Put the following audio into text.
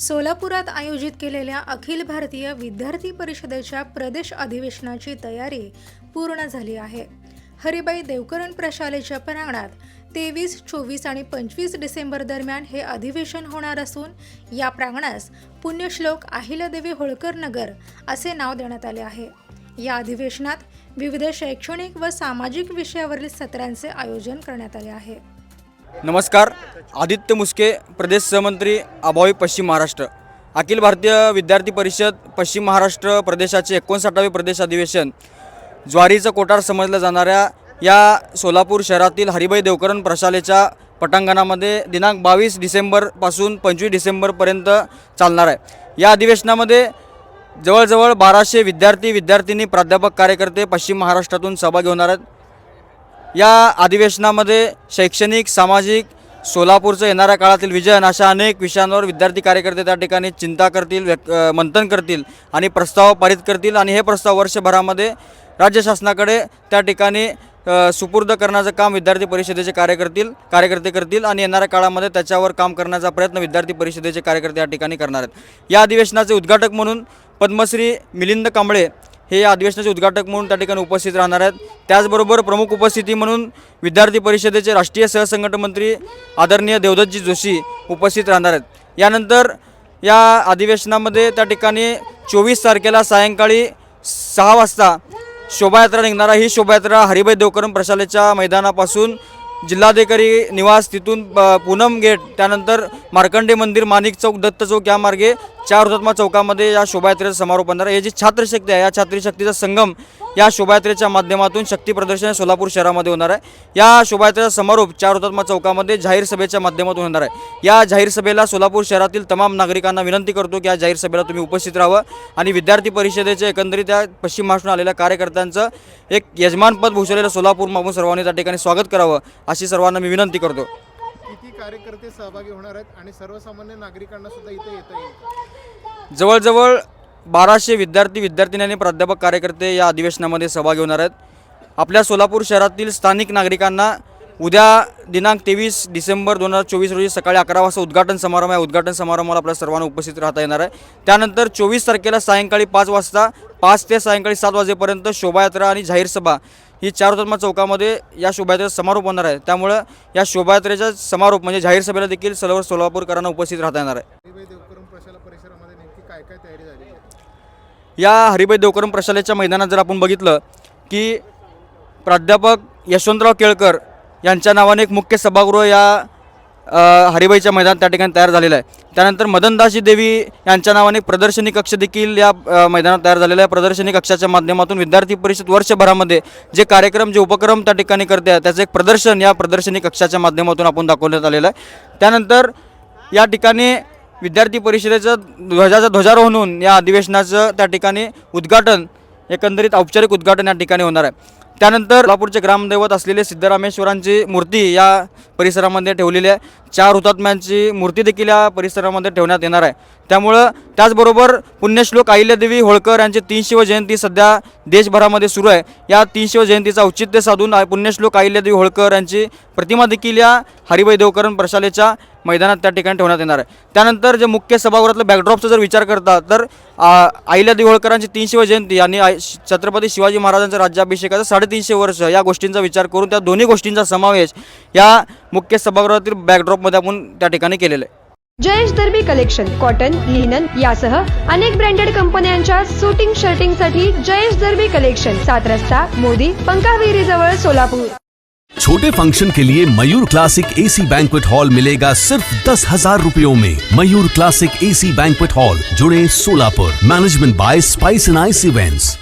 सोलापुरात आयोजित केलेल्या अखिल भारतीय विद्यार्थी परिषदेच्या प्रदेश अधिवेशनाची तयारी पूर्ण झाली आहे. हरिबाई देवकरण प्रशालेच्या प्रांगणात तेवीस चोवीस आणि पंचवीस डिसेंबर दरम्यान हे अधिवेशन होणार असून या प्रांगणास पुण्यश्लोक अहिल्यादेवी होळकर नगर असे नाव देण्यात आले आहे. या अधिवेशनात विविध शैक्षणिक व सामाजिक विषयावरील सत्रांचे आयोजन करण्यात आले आहे. नमस्कार. आदित्य मुस्के प्रदेश सहमंत्री अभावी पश्चिम महाराष्ट्र. अखिल भारतीय विद्यार्थी परिषद पश्चिम महाराष्ट्र प्रदेशाचे एकोणसाठावे प्रदेश अधिवेशन ज्वारीचं कोठार समजलं जाणाऱ्या या सोलापूर शहरातील हरिभाई देवकरण प्रशालेच्या पटांगणामध्ये दिनांक बावीस डिसेंबरपासून पंचवीस डिसेंबरपर्यंत चालणार आहे. या अधिवेशनामध्ये जवळजवळ बाराशे विद्यार्थी विद्यार्थिनी प्राध्यापक कार्यकर्ते पश्चिम महाराष्ट्रातून सहभागी होणार आहेत. या अधिवेशनामध्ये शैक्षणिक सामाजिक सोलापूरचं येणाऱ्या काळातील विजन अशा अनेक विषयांवर विद्यार्थी कार्यकर्ते त्या ठिकाणी चिंता करतील व्यक्त मंथन करतील आणि प्रस्ताव पारित करतील आणि हे प्रस्ताव वर्षभरामध्ये राज्य शासनाकडे त्या ठिकाणी सुपूर्द करण्याचं काम विद्यार्थी परिषदेचे कार्य करतील कार्यकर्ते करतील आणि येणाऱ्या काळामध्ये त्याच्यावर काम करण्याचा प्रयत्न विद्यार्थी परिषदेचे कार्यकर्ते या ठिकाणी करणार आहेत. या अधिवेशनाचे उद्घाटक म्हणून पद्मश्री मिलिंद कांबळे हे या अधिवेशनाचे उद्घाटक म्हणून त्या ठिकाणी उपस्थित राहणार आहेत. त्याचबरोबर प्रमुख उपस्थिती म्हणून विद्यार्थी परिषदेचे राष्ट्रीय सहसंघटन मंत्री आदरणीय देवदत्तजी जोशी उपस्थित राहणार आहेत. यानंतर या अधिवेशनामध्ये त्या ठिकाणी चोवीस तारखेला सायंकाळी सहा वाजता शोभायात्रा निघणार आहे. ही शोभायात्रा हरिभाई देवकरम प्रशालेच्या मैदानापासून जिल्हाधिकारी निवास तिथून पूनम गेट त्यानंतर मार्कंडे मंदिर माणिक चौक दत्त चौक या मार्गे चार हुतात्मा चौकामध्ये या शोभायात्रेचा समारोप होणार आहे. ही जी छात्रशक्ती आहे या छात्रशक्तीचा संगम या शोभायात्रेच्या माध्यमातून शक्ती प्रदर्शन सोलापूर शहरामध्ये होणार आहे. या शोभायात्रेचा समारोप चार हुतात्मा चौकामध्ये जाहीर सभेच्या माध्यमातून होणार आहे. या जाहीर सभेला सोलापूर शहरातील तमाम नागरिकांना विनंती करतो की या जाहीर सभेला तुम्ही उपस्थित राहावं आणि विद्यार्थी परिषदेचे एकंदरीत या पश्चिम महाराष्ट्रातून आलेल्या कार्यकर्त्यांचं एक यजमानपद भूषवलेलं सोलापूर मागून सर्वांनी त्या ठिकाणी स्वागत करावं अशी सर्वांना मी विनंती करतो. कार्यकर्ते सहभागी होणार आहेत आणि सर्वसामान्य नागरिकांना सुद्धा इथे येता येईल. जवळजवळ बाराशे विद्यार्थी विद्यार्थिनी आणि प्राध्यापक कार्यकर्ते या अधिवेशनामध्ये सहभागी होणार आहेत. आपल्या सोलापूर शहरातील स्थानिक नागरिकांना उद्या दिनांक तेवीस डिसेंबर दोन हजार चोवीस रोजी सकाळी अकरा वाजता उद्घाटन समारंभ आहे. उद्घाटन समारंभाला आपल्या सर्वांना उपस्थित राहता येणार आहे. त्यानंतर चोवीस तारखेला सायंकाळी पाच वाजता पाच ते सायंकाळी सात वाजेपर्यंत शोभायात्रा आणि जाहीर सभा ही चार हुतात्मा चौकामध्ये या शोभायात्रेचा समारोप होणार आहे. त्यामुळं या शोभायात्रेचा समारोप म्हणजे जाहीर सभेला देखील सर्व सोलापूरकरांना उपस्थित राहता येणार आहे. हरिभाई देवकरम प्रशाला परिसरामध्ये नेमकी काय काय तयारी झाली आहे? या हरिभाई देवकरम प्रशालेच्या मैदानात जर आपण बघितलं की प्राध्यापक यशवंतराव केळकर यांच्या नावाने एक मुख्य सभागृह या हरिबाईच्या मैदान त्या ठिकाणी तयार झालेलं आहे. त्यानंतर मदनदासी देवी यांच्या नावाने एक प्रदर्शनी कक्ष देखील या मैदानात तयार झालेला आहे. प्रदर्शनी कक्षाच्या माध्यमातून विद्यार्थी परिषद वर्षभरामध्ये जे कार्यक्रम जे उपक्रम त्या ठिकाणी करते आहे, त्याचं एक प्रदर्शन या प्रदर्शनी कक्षाच्या माध्यमातून आपण दाखवण्यात आलेलं आहे. त्यानंतर या ठिकाणी विद्यार्थी परिषदेचं ध्वजाचं ध्वजारोहण होऊन या अधिवेशनाचं त्या ठिकाणी उद्घाटन एकंदरीत औपचारिक उद्घाटन या ठिकाणी होणार आहे. त्यानंतर लापूरचे ग्रामदैवत असलेले सिद्धरामेश्वरांची मूर्ती या परिसरामध्ये ठेवलेली आहे. चार हुतात्म्यांची मूर्ती देखील या परिसरामध्ये ठेवण्यात येणार आहे. त्यामुळं त्याचबरोबर पुण्यश्लोक अहिल्यादेवी होळकर यांची तीन जयंती सध्या देशभरामध्ये सुरू आहे. या तीन जयंतीचा औचित्य साधून पुण्यश्लोक अहिल्यादेवी होळकर यांची प्रतिमा देखील या हरिभाई देवकरण प्रशालेच्या मैदानात त्या ठिकाणी ठेवण्यात येणार आहे. त्यानंतर जे मुख्य सभागृहातलं बॅकड्रॉपचा जर विचार करता तर अहिल्यादेवी होळकरांची तीनशे जयंती आणि छत्रपती शिवाजी महाराजांचा साडे साडेतीनशे वर्ष या गोष्टींचा विचार करून त्या दोन्ही गोष्टींचा समावेश या मुख्य सभागृहातील बॅकड्रॉपमध्ये आपण त्या ठिकाणी केलेलं आहे. Jayesh Darbi collection cotton linen यासह अनेक ब्रँडेड कंपन्यांच्या सुटिंग शर्टिंगसाठी जयेश दर्बी कलेक्शन सात रस्ता मोदी पंकाविरी जवळ सोलापूर. छोटे फंक्शन के लिए Mayur classic AC banquet hall मिलेगा सिर्फ दस हजार रूपयों में। Mayur classic AC banquet hall जुड़े Solapur. Management by spice and ice events